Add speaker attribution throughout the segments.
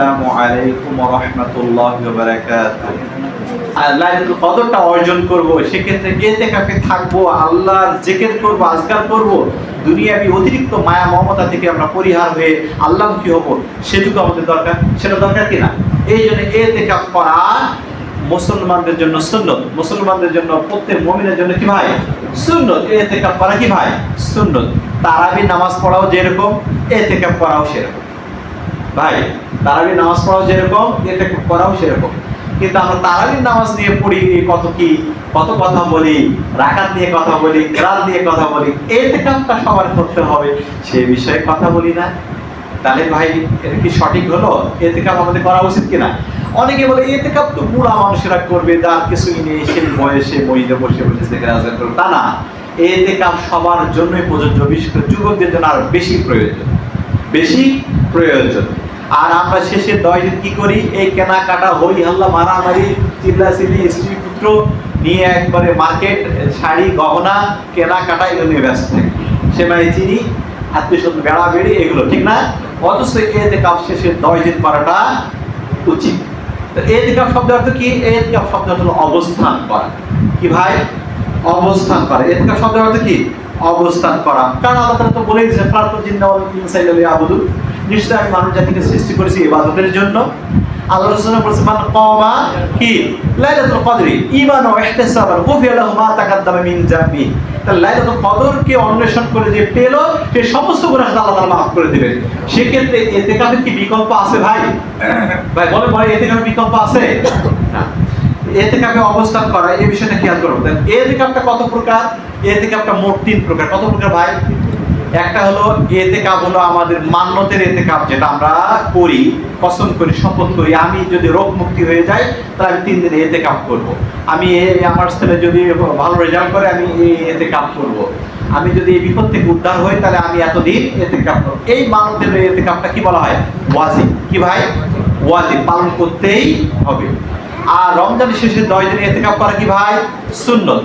Speaker 1: আসসালামু আলাইকুম রাহমাতুল্লাহি লাইলাতুল কদরটা অর্জন করব, সেক্ষেত্রে ইতিকাফে থাকব, আল্লাহর জিকির করব আজকার করব, দুনিয়াবি অতিরিক্ত মায়া, মমতা থেকে আমরা পরিহার হয়ে আল্লাহ কি হব, সেটুকু আমাদের দরকার। সেটা দরকার কিনা এই জন্য ইতিকাফ করা মুসলমানদের জন্য সুন্নত। মুসলমানদের জন্য, প্রত্যেক মুমিনের জন্য কি ভাই? সুন্নত। ইতিকাফ করা কি ভাই? সুন্নত। তারাবি নামাজ পড়াও যেরকম ইতিকাফ করাও সেরকম। ভাই তারাবি নামাজ পড়াও যেরকম ইতিকাফ করাও সেরকম। কিন্তু আমরা তারাবির নামাজ নিয়ে পড়ি কত কি, কত কথা বলি, রাকাত নিয়ে কথা বলি গ্রাল নিয়ে কথা বলি এতে কামটা সবার করতে হবে। সে বিষয়ে কথা বলি না। তাহলে ভাই, এটা কি সঠিক হলো? এতে কাপ আমাদের করা উচিত কিনা? অনেকে বলে এতে কাপ তো বুড়া মানুষেরা করবে, যার কিছুই নেই, সেই বয়সে মহিলা বসে বসে করবে। তা না। এতে কাপ সবার জন্যই প্রযোজ্য, বিশেষ করে যুবকদের জন্য আরও বেশি প্রয়োজন। বেশি প্রয়োজন। আর আমরা শেষে দশ দিন কি করি? এই কেনাকাটা হই হাল্লা মারামারি, চিল্লাচিল্লি, স্ত্রী পুত্র নিয়ে একবারে মার্কেট শাড়ি, গহনা, কেনাকাটা এগুলো নিয়ে ব্যস্ত থাকি। সেমাই চিনি আত্মীয় বেড়া বেড়ি, এগুলো, ঠিক না? অথচ এতে কাপ শেষে দশ দিন করাটা উচিত। তো এতে কাপ শব্দ অর্থ কি? এতে কাপ শব্দ অবস্থান করা। কি ভাই? অবস্থান করা। এতে কাপ শব্দ অর্থ কি? অবস্থান করা। কারণ আল্লাহ তো বলেই দিয়েছে ইনসা নিশ্চয় আমি মানব জাতিকে সৃষ্টি করেছি ইবাদতের জন্য। আল্লাহ রাসূল মান কামা কি? লাইলাতুল কদরি, ঈমান ও ইহতিসাবান লাহু মা মিন জামবি তা লাইলাতুল অন্বেষণ করে যে পেল, সে সমস্ত গুনাহ আল্লাহ তাআলা মাফ করে দিবেন। সেক্ষেত্রে ইতিকাফের কি বিকল্প আছে ভাই? ভাই বলে বলে ইতিকাফের বিকল্প আছে? না। এতেকাপে অবস্থান করা, এই বিষয়টা খেয়াল করব এতেকাপটা কত প্রকার? এতেকাপটা মোট তিন প্রকার। কত প্রকার ভাই? একটা হলো এতেকাপ হলো আমাদের মান্যতের এতেকাপ যেটা আমরা করি, কসম করি, শপথ করি। আমি যদি রোগ মুক্তি হয়ে যাই, তাহলে আমি তিন দিনে এতেকাপ করব। আমি আমার ছেলে যদি ভালো রেজাল্ট করে, আমি এই এতেকাপ করব। আমি যদি এই বিপদ থেকে উদ্ধার হই, তাহলে আমি এতদিন এতেকাপ করব। এই মানতের এতেকাপটা কি বলা হয়? ওয়াজিব। কি ভাই? ওয়াজিব। পালন করতেই হবে। আর রমজানের শেষে দশ দিন এতেকাপ করা কি ভাই? সুন্নত।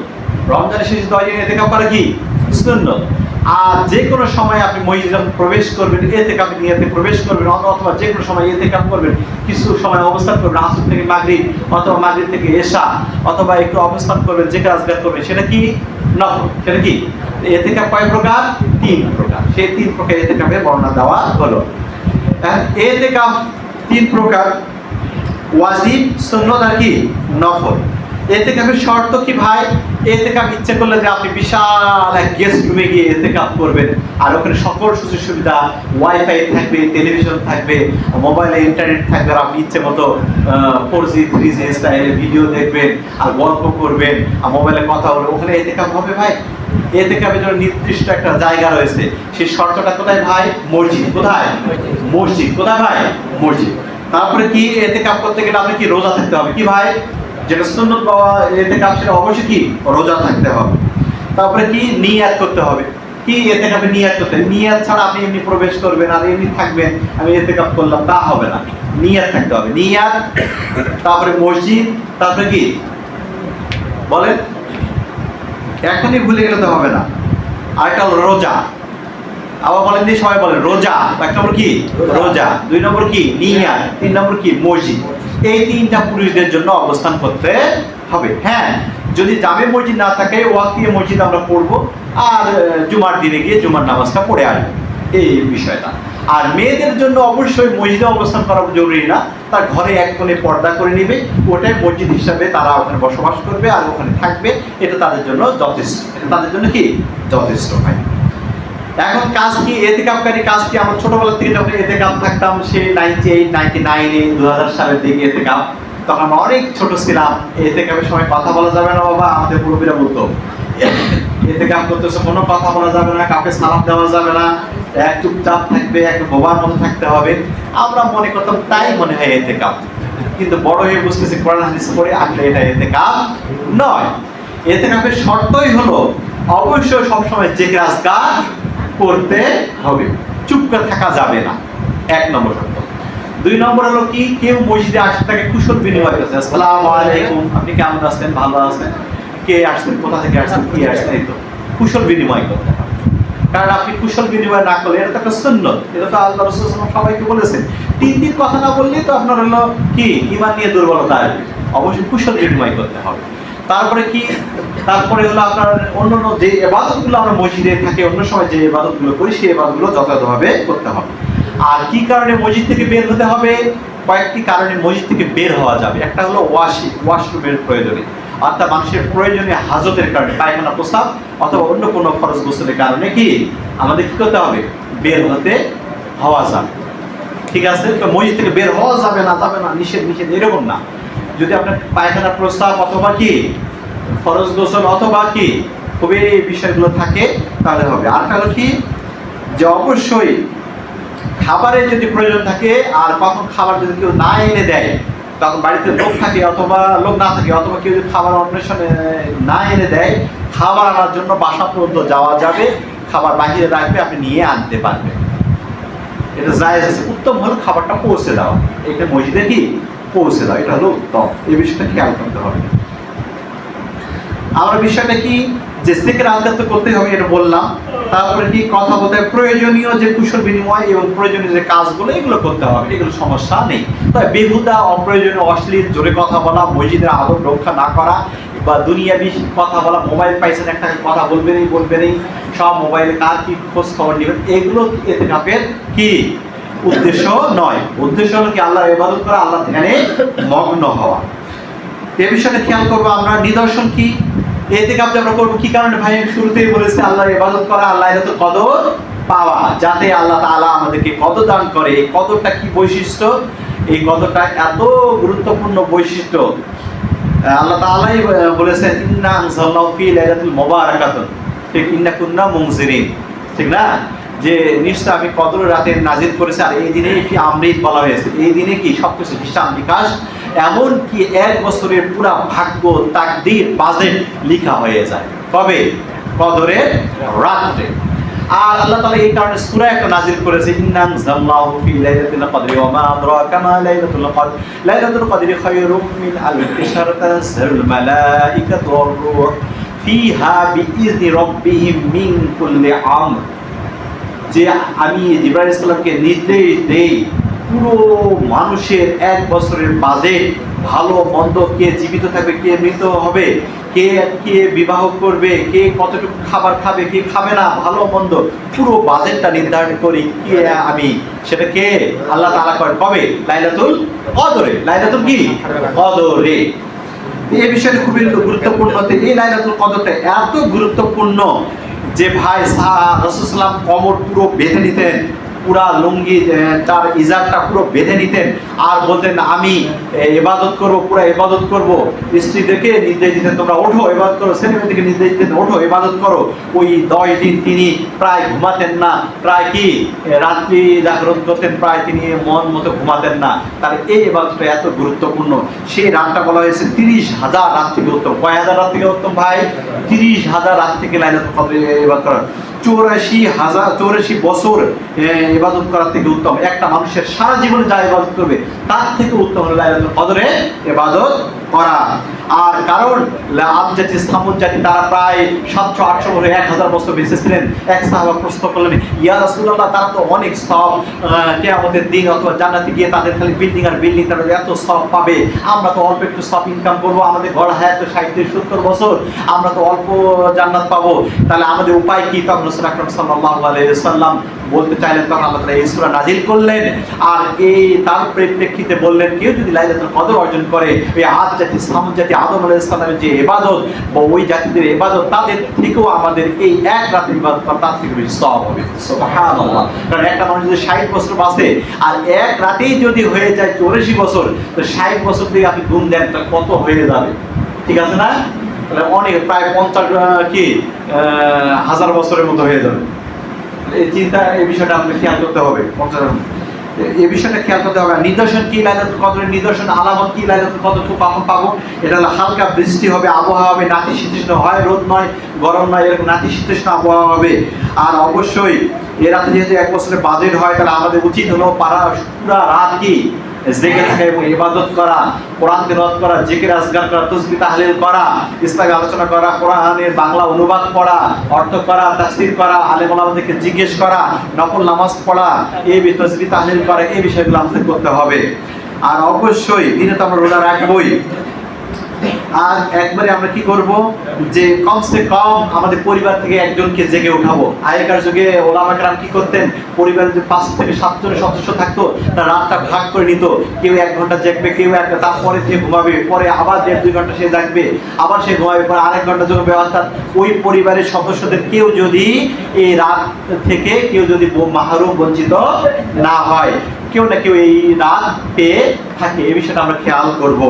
Speaker 1: রমজানের শেষে দশ দিন এতেকাপ করা কি? সুন্নত। আর যে কোনো সময় আপনি যখন প্রবেশ করবেন এতেকাপ নিয়েতে প্রবেশ করবেন, অথবা যে কোনো সময় এতেকাপ করবেন, কিছু সময় অবস্থান করবেন, আসর থেকে মাগরিব অথবা মাগরিব থেকে এসা অথবা একটু অবস্থান করবেন, যে কাজগার করবেন, সেটা কি? নফল। সেটা কি? এতেকাপ কয় প্রকার? তিন প্রকার। সেই তিন প্রকার এতেকাপের বর্ণনা দেওয়া হলো। এতেকাপ তিন প্রকার। ওয়াজিব সুন্নত আর কি? নফল। এতে কাপের শর্ত কি ভাই? এতে কাপ ইচ্ছে করলে যে আপনি বিশাল এক গেস্ট রুমে গিয়ে এতে কাপ করবেন। আর ওখানে সকল সুযোগ সুবিধা ওয়াইফাই থাকবে টেলিভিশন থাকবে মোবাইলে ইন্টারনেট থাকবে, আর আপনি ইচ্ছে মতো ফোর জি থ্রি জি স্টাইলে ভিডিও দেখবেন, আর গল্প করবেন, আর মোবাইলে কথা বলবেন। ওখানে এতে কাপ হবে ভাই? এতে কাপের জন্য নির্দিষ্ট একটা জায়গা রয়েছে, সেই শর্তটা কোথায় ভাই? মসজিদ। কোথায়? মসজিদ। কোথায় ভাই? মসজিদ। তারপরে কি এতে কাপ করতে গেলে আপনি কি রোজা থাকতে হবে? কি ভাই? যেটা সুন্নত বাবা এতে কাপ সেটা অবশ্যই কি? রোজা থাকতে হবে। তারপরে কি? নিয়াত করতে হবে। কি এতে কাপে নিয়াত করতে? নিয়াত ছাড়া আপনি এমনি প্রবেশ করবেন, আর এমনি থাকবেন, আমি এতে কাপ করলাম, তা হবে না। নিয়াত থাকতে হবে। নিয়াত, তারপরে মসজিদ, তারপরে কি? বলেন? এখনই ভুলে গেলে তো হবে না। আরেকটা হলো রোজা। আবার বলেন দিয়ে সবাই বলেন রোজা। এক নম্বর কি? রোজা। দুই নম্বর কি? নিয়া তিন নম্বর কি? মসজিদ। এই তিনটা পুরুষদের জন্য অবস্থান করতে হবে। হ্যাঁ যদি জামে মসজিদ না থাকে ওয়াক্তিয়ে মসজিদ আমরা পড়ব আর জুমার দিনে গিয়ে জুমার নামাজটা পড়ে আসব। এই বিষয়টা। আর মেয়েদের জন্য অবশ্যই মসজিদে অবস্থান করা জরুরি না। তার ঘরে এক কোণে পর্দা করে নেবে। ওটাই মসজিদ হিসাবে তারা ওখানে বসবাস করবে আর ওখানে থাকবে। এটা তাদের জন্য যথেষ্ট। এটা তাদের জন্য কি? যথেষ্ট হয় এখন কাজ কি, এতে কাপকারী কাজ কি? আমরা ছোটবেলা থেকে যখন এতে কাপ থাকতাম সে নাইনটি এইট নাইনটি নাইনে দু হাজার সালের দিকে এতে কাপ, তখন আমরা অনেক ছোট ছিলাম। এতে কাপের সময় কথা বলা যাবে না বাবা, আমাদের মুরব্বীরা বলতো। এতে কাপ করতেছে, কোনো কথা বলা যাবে না কাপে সালাম দেওয়া যাবে না। এক চুপচাপ থাকবে, এক বোবার মতো থাকতে হবে। আমরা মনে করতাম, তাই মনে হয় এতে কাপ। কিন্তু বড় হয়ে বুঝতেছি, কোরআন হাদিস পড়ে আসলে এটা এতে কাপ নয়। এতে কাপের শর্তই হলো, অবশ্যই সবসময় যে কাজ করতে হবে। চুপ করে থাকা যাবে না। এক নম্বর শর্ত। দুই নম্বর হলো কি, কেউ মসজিদে আসে তাকে কুশল বিনিময় করছে আসসালামু আলাইকুম, আপনি কেমন আছেন? ভালো আছেন? কে আসছেন? কোথা থেকে আসছেন? কি আসছেন? এই তো কুশল বিনিময় করতে কারণ আপনি কুশল বিনিময় না করলে এটা তো একটা সুন্নত। এটা তো আল্লাহ রসুল সবাইকে বলেছেন। তিন দিন কথা না বললেই তো আপনার হলো কি ইমান নিয়ে দুর্বলতা আসবে। অবশ্যই কুশল বিনিময় করতে হবে। তারপরে কি? তারপরে হলো আপনার অন্য অন্য যে এবাদতগুলো আমরা মসজিদে থাকে, অন্য সময় যে এবাদতগুলো করি, সেই এবাদতগুলো যথাযথভাবে করতে হবে। আর কি কারণে মসজিদ থেকে বের হতে হবে? কয়েকটি কারণে মসজিদ থেকে বের হওয়া যাবে। একটা হলো ওয়াশি, ওয়াশরুমের প্রয়োজনে। অর্থাৎ মানুষের প্রয়োজনে হাজতের কারণে, পায়খানা, প্রস্তাব, অথবা অন্য কোনো খরচ গোসলের কারণে কি? আমাদের কি করতে হবে? বের হতে হওয়া যাবে। ঠিক আছে? তো মসজিদ থেকে বের হওয়া যাবে না যাবে না, নিষেধ নিষেধ, এরকম না। যদি আপনার পায়খানা প্রস্তাব অথবা কি, ফরজ গোসল অথবা কি, খুবই এই বিষয়গুলো থাকে, তাহলে হবে। আর হলো কি, যে অবশ্যই খাবারের যদি প্রয়োজন থাকে, আর কখন খাবার যদি কেউ না এনে দেয়, তখন বাড়িতে লোক থাকে অথবা লোক না থাকে, অথবা কেউ যদি খাবার অন্বেষণে না এনে দেয়, খাবার আনার জন্য বাসা পর্যন্ত যাওয়া যাবে, খাবার বাহিরে রাখবে, আপনি নিয়ে আনতে পারবেন। এটা আছে। উত্তম হলো খাবারটা পৌঁছে দেওয়া। এটা মসজিদে কি পৌঁছে দেওয়া এটা হলো উত্তম এই বিষয়টা খেয়াল করতে হবে। আমার বিষয়টা কি? যে সেকের আজকাল তো করতেই হবে, এটা বললাম। তারপরে কি? কথা বলতে প্রয়োজনীয় যে কুশল বিনিময় এবং প্রয়োজনীয় যে কাজগুলো, এগুলো করতে হবে। এগুলো সমস্যা নেই। তবে বেহুদা, অপ্রয়োজনীয়, অশ্লীল, জোরে কথা বলা, মসজিদের আদব রক্ষা না করা, বা দুনিয়াবি কথা বলা, মোবাইল পাইছেন একটা কথা বলবেনই বলবেনই, সব মোবাইলে কার কি খোঁজ খবর নেবেন, এগুলো এতে কাপের কি? উদ্দেশ্য নয়। উদ্দেশ্য হলো কি? আল্লাহর ইবাদত করা আল্লাহ ধ্যানে মগ্ন হওয়া। এ বিষয়টা খেয়াল করব আমরা। নিদর্শন কি? আমরা করব কি কারণে? ভাই শুরুতেই বলেছি ইবাদত করা আল্লাহ কদর পাওয়া যাতে আল্লাহ তাআলা আমাদেরকে কদর দান করে। এই কদরটা কি বৈশিষ্ট্য? এই কদরটা এত গুরুত্বপূর্ণ বৈশিষ্ট্য। আল্লাহ তাআলাই আহ, বলেছেন ঠিক না? যে নিশ্চয় আমি কদর রাতে নাজিল করেছি, আর এই দিনে কি আমৃত বলা হয়েছে। এই দিনে কি সবকিছু হিসাব বিকাশ? এমন কি এক বছরের পুরা ভাগ্য, তাকদির, বাজেট লিখা হয়ে যায়। কবে? কদরের রাত্রে। আর আল্লাহ তাআলা এই কারণে সূরা একটা নাজিল করেছে, ইন্নান জাল্লাহু ফি লাইলাতিল কদরি ওয়া মা আদরাকা মা লাইলাতুল কদর। লাইলাতুল খায়রুম মিন মালাইকাতু রূহ ফিহা রাব্বিহিম মিন কুল্লি আমর। যে আমি জিব্রাইল ইসলামকে নির্দেশ দেই, পুরো মানুষের এক বছরের বাজেট ভালো মন্দ কে জীবিত থাকবে, কে মৃত হবে, কে কে বিবাহ করবে, কে কতটুকু খাবার খাবে, কে খাবে না, ভালো মন্দ, পুরো বাজেটটা নির্ধারণ করি কে আমি, সেটা কে? আল্লাহ তাআলা করে কবে? লাইলাতুল কদরে। লাইলাতুল কি? কদরে। এই বিষয়টা খুবই গুরুত্বপূর্ণ। এই লাইলাতুল কদরটা এত গুরুত্বপূর্ণ যে ভাই রসুলাম কমর পুরো বেঁধে নিতেন পুরা লুঙ্গি তার ইজারটা পুরো বেঁধে নিতেন আর বলতেন, আমি এবাদত করব, পুরো এবাদত করব। স্ত্রীদেরকে নির্দেশ দিতেন, তোমরা ওঠো এবাদত করো। ছেলেমেয়েদেরকে নির্দেশ দিতেন, ওঠো এবাদত করো। ওই দশ দিন তিনি প্রায় ঘুমাতেন না। প্রায় কি? রাত্রি জাগরণ করতেন, প্রায় তিনি মন মতো ঘুমাতেন না। তার এই এবাদতটা এত গুরুত্বপূর্ণ। সেই রাতটা বলা হয়েছে তিরিশ হাজার রাত থেকে উত্তম। কয় হাজার রাত থেকে উত্তম ভাই? তিরিশ হাজার রাত থেকে লাইলাতুল এবার ইবাদত করা চৌরাশি হাজার, চৌরাশি বছর ইবাদত করার থেকে উত্তম। একটা মানুষের সারা জীবনে যা ইবাদত করবে, তার থেকে উত্তম হলো লাইলাতুল কদরে ইবাদত করা। আর কারণ আদ জাতি সামুদ জাতি তারা প্রায় সাতশো, আটশো বছর, এক হাজার বছর বেঁচে ছিলেন। এক সাহাবা প্রশ্ন করলেন, ইয়া রাসূলুল্লাহ, তারা তো অনেক সব কে আমাদের দিন অথবা জান্নাতে গিয়ে তাদের খালি বিল্ডিং আর বিল্ডিং তারা এত সব পাবে। আমরা তো অল্প একটু সব ইনকাম করব, আমাদের ঘর হায়াত ষাট থেকে সত্তর বছর, আমরা তো অল্প জান্নাত পাবো। তাহলে আমাদের উপায় কি? তখন রসুল আকরম সাল্লাল্লাহু আলাইহি সাল্লাম বলতে চাইলেন, তখন আল্লাহ তাআলা এই সূরা নাজিল করলেন। আর এই তার পরিপ্রেক্ষিতে বললেন, কেউ যদি লাইলাতুল কদর অর্জন করে, ওই আদ জাতি সামুদ জাতি আদম আলাইহিস সালামের যে এবাদত বা ওই জাতিদের এবাদত তাদের থেকেও আমাদের এই এক রাতের ইবাদত তার থেকে বেশি সওয়াব হবে। কারণ একটা মানুষ যদি 60 বছর বাঁচে, আর এক রাতেই যদি হয়ে যায় 84 বছর, তো 60 বছর থেকে আপনি গুণ দেন, তাহলে কত হয়ে যাবে? ঠিক আছে না? তাহলে অনেক প্রায় পঞ্চাশ কি হাজার বছরের মতো হয়ে যাবে। এই চিন্তা, এই বিষয়টা আপনাকে খেয়াল করতে হবে পঞ্চাশ এই বিষয়টা খেয়াল করতে হবে। নিদর্শন কি লাইলাতুল কদরের নিদর্শন? আলামত কি লাইলাতুল কদর? খুব কখন পাবো। এটা হলো হালকা বৃষ্টি হবে, আবহাওয়া হবে নাতিশীতোষ্ণ হয়, রোদ নয়, গরম নয়, এরকম নাতিশীতোষ্ণ আবহাওয়া হবে। আর অবশ্যই, এ রাতে যেহেতু এক বছরের বাজেট হয়, তাহলে আমাদের উচিত হলো পাড়া পুরা রাত কি? ইবাদত করা, কোরআন করা, জিকির করা তসবি তাহলিল করা আলোচনা করা, কোরআনের বাংলা অনুবাদ পড়া, অর্থ করা তাসদির করা আলেম ওলামাদেরকে জিজ্ঞেস করা নকল নামাজ পড়া, এই বি- তসবিহ, তাহলিল করা এই বিষয়গুলো আমাদের করতে হবে। আর অবশ্যই দিনে তো আমরা রোজা রাখবই। আর একবারে আমরা কি করব যে কমসে কম আমাদের পরিবার থেকে একজনকে জেগে উঠাবো। আগেকার যুগে ওলামাকরাম কি করতেন? পরিবারের যে পাঁচ থেকে সাতজন সদস্য থাকতো, তারা রাতটা ভাগ করে নিত। কেউ এক ঘণ্টা জাগবে, কেউ এক তারপরে সে ঘুমাবে, পরে আবার দেড়, দুই ঘণ্টা সে জাগবে, আবার সে ঘুমাবে, পরে আরেক ঘণ্টা জমবে অর্থাৎ ওই পরিবারের সদস্যদের কেউ যদি এই রাত থেকে কেউ যদি মাহরুম বঞ্চিত না হয়, কেউ না কেউ এই রাত পেয়ে থাকে। এই বিষয়টা আমরা খেয়াল করব।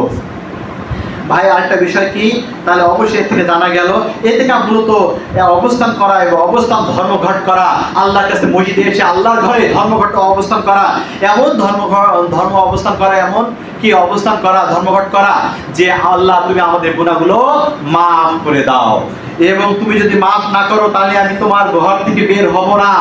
Speaker 1: ভাই, আরেকটা বিষয় কি? তাহলে অবশ্যই এর থেকে জানা গেল। এ থেকে মূলত অবস্থান করা এবং অবস্থান ধর্মঘট করা, আল্লাহর কাছে মসজিদে এসে আল্লাহর ঘরে ধর্মঘট অবস্থান করা, এমন ধর্ম ধর্ম অবস্থান করা, এমন কি অবস্থান করা, ধর্মঘট করা, যে আল্লাহ তুমি আমাদের গুণাগুলো মাফ করে দাও। এবং তুমি যদি মাফ না করো, তাহলে আমি তোমার ঘর থেকে বের হব না।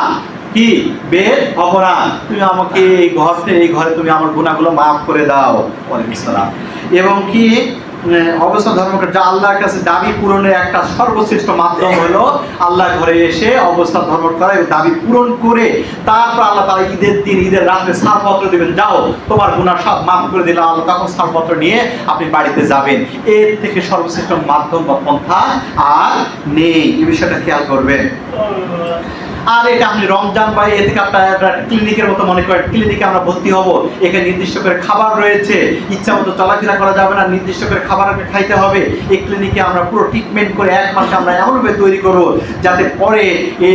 Speaker 1: কি? বের হব না। তুমি আমাকে এই ঘর এই ঘরে তুমি আমার গুণাগুলো মাফ করে দাও। ওয়ালাইকুম আসসালাম। এবং কি? উম, অবস্থান ধর্মঘট যা আল্লাহর কাছে দাবি পূরণের একটা সর্বশ্রেষ্ঠ মাধ্যম হলো আল্লাহর ঘরে এসে অবস্থান ধর্মঘট করা দাবি পূরণ করে তারপর আল্লাহ তারা ঈদের দিন ঈদের রাত্রে ছাড়পত্র দেবেন। যাও তোমার গুণা সব মাফ করে দিলাম আল্লাহ তখন ছাড়পত্র নিয়ে আপনি বাড়িতে যাবেন। এর থেকে সর্বশ্রেষ্ঠ মাধ্যম বা পন্থা আর নেই। এই বিষয়টা খেয়াল করবেন। আর এটা আপনি রমজান বা এ থেকে আপনার ক্লিনিকের মতো মনে করেন ক্লিনিকে আমরা ভর্তি হব। এখানে নির্দিষ্ট করে খাবার রয়েছে। ইচ্ছা মতো চলাফেরা করা যাবে না নির্দিষ্ট করে খাবার খাইতে হবে। এই ক্লিনিকে আমরা পুরো ট্রিটমেন্ট করে এক মাসে আমরা এমনভাবে তৈরি করব যাতে পরে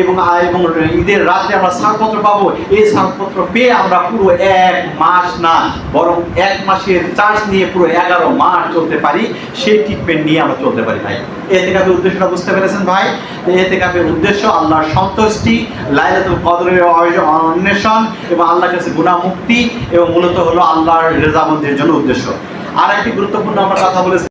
Speaker 1: এবং এবং ঈদের রাত্রে আমরা ছাড়পত্র পাবো। এই ছাড়পত্র পেয়ে আমরা পুরো এক মাস না, বরং এক মাসের চার্জ নিয়ে পুরো এগারো মাস চলতে পারি। সেই ট্রিটমেন্ট নিয়ে আমরা চলতে পারি ভাই। এতে কাপের উদ্দেশ্যটা বুঝতে পেরেছেন ভাই? এতে কাপের উদ্দেশ্য আল্লাহর সন্তুষ্টি, লাইলাতুল কদরের অন্বেষণ এবং আল্লাহর কাছে গুণামুক্তি এবং মূলত হলো আল্লাহর রেজামন্দির জন্য উদ্দেশ্য। আর একটি গুরুত্বপূর্ণ আমরা কথা বলেছি